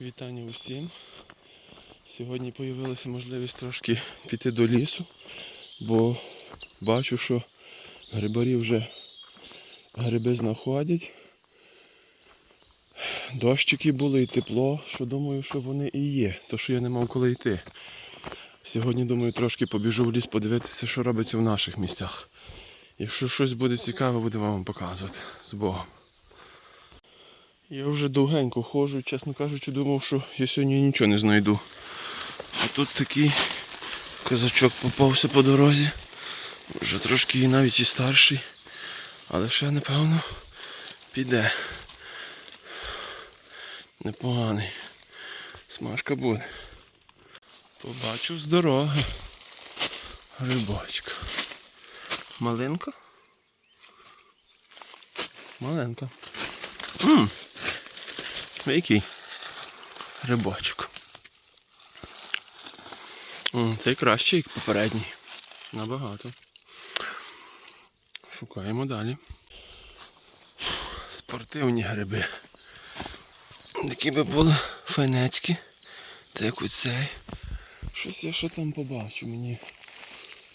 Вітання усім. Сьогодні з'явилася можливість трошки піти до лісу, бо бачу, що грибарі вже гриби знаходять. Дощики були і тепло, що думаю, що вони і є, то що я не мав коли йти. Сьогодні, думаю, трошки побіжу в ліс подивитися, що робиться в наших місцях. Якщо щось буде цікаве, буду вам показувати з Богом. Я вже довгенько ходжу, чесно кажучи, думав, що я сьогодні нічого не знайду. А тут такий козачок попався по дорозі. Вже трошки і навіть і старший. Але ще, напевно, піде. Непоганий. Смажка буде. Побачу з дороги. Грибочка. Малинка? Маленька. Ммм. Який грибочок. М, Цей кращий, як попередній. Набагато. Шукаємо далі. Спортивні гриби. Такі би були файнецькі. Та як оцей. Щось я що там побачу мені.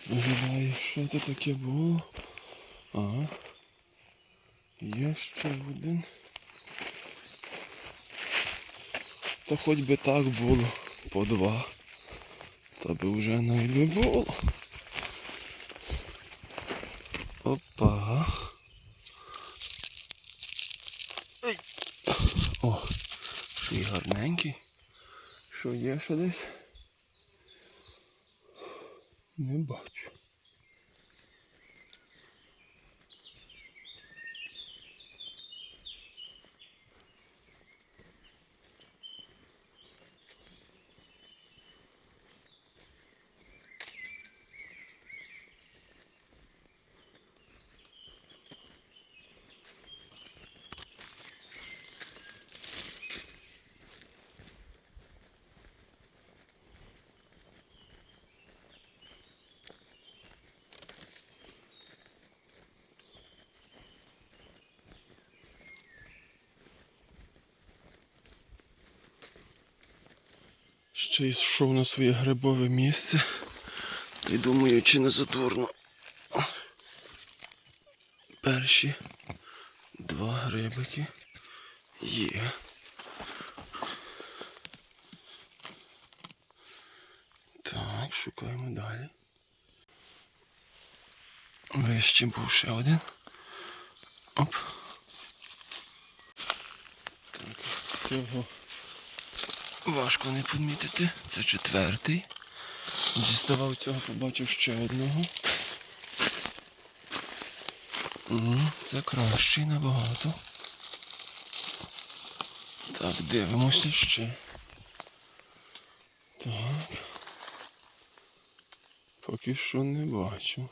Виглядає, що це таке було. Ага. Є ще один. Та хоч би так було, по два. Та би вже найби було. Опа. О, ще й гарненький. Що є ще десь? Не бачу. Ще йшов на своє грибове місце. Й думаю, чи не задурно. Перші два грибики є. Так, шукаємо далі. Вище був ще один. Оп. Так, цього Важко не помітити. Це четвертий. Діставав цього, побачив ще одного. Це кращий набагато. Так, дивимося ще. Так. Поки що не бачу.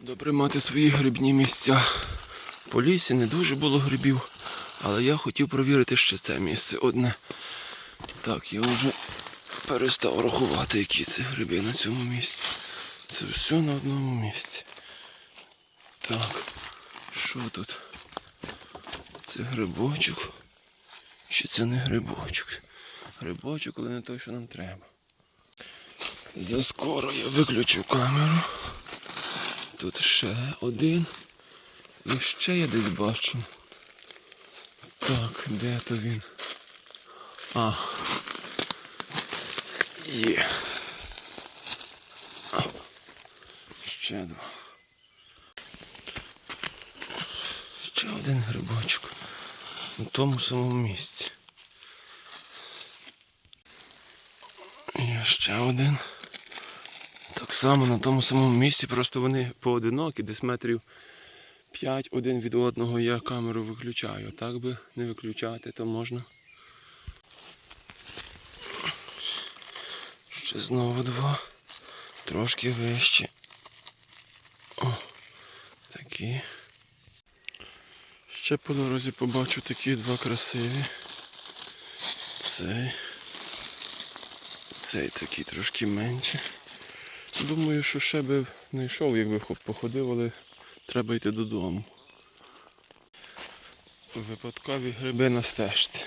Добре мати свої грибні місця. По лісі не дуже було грибів. Але я хотів провірити ще це місце одне. Так, я вже перестав рахувати, які це гриби на цьому місці. Це все на одному місці. Так, що тут? Це грибочок. Чи це не грибочок? Грибочок, але не той, що нам треба. Заскоро я виключу камеру. Тут ще один. І ще я десь бачу. Так, де то він? А. Є. Ще два. Ще один грибочок. У тому самому місці. Є ще один. Так само на тому самому місці, просто вони поодинокі, десь метрів 5 один від одного я камеру виключаю. Так би не виключати, то можна. Ще знову два. Трошки вище. О, такі. Ще по дорозі побачу такі два красиві. Цей. Цей такий трошки менше. Думаю, що ще би знайшов, якби хо- походив, але треба йти додому. Випадкові гриби на стежці.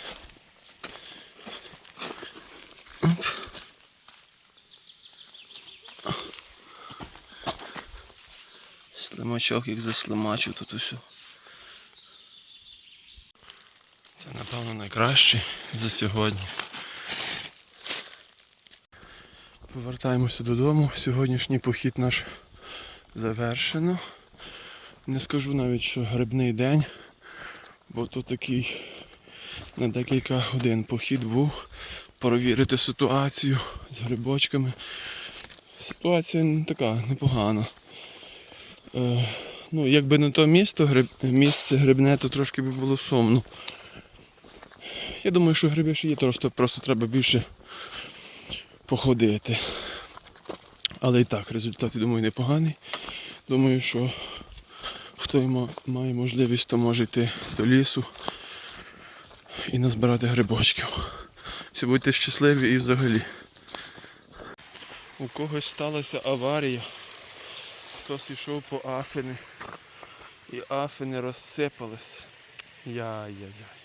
Слимачок їх заслимачив тут усю. Це напевно найкраще за сьогодні. Повертаємося додому. Сьогоднішній похід наш завершено. Не скажу навіть, що грибний день, бо то такий на декілька годин похід був перевірити ситуацію з грибочками. Ситуація така непогана. Е, ну, якби не то місто, гриб, місце грибне, то трошки би було сумно. Я думаю, що гриби ще є, просто, просто треба більше походити. Але і так, результат, я думаю, непоганий. Думаю, що хто має можливість, то може йти до лісу і назбирати грибочків. Всі будьте щасливі і взагалі. У когось сталася аварія. Хтось йшов по афини. І афини розсипались. Яй-яй-яй.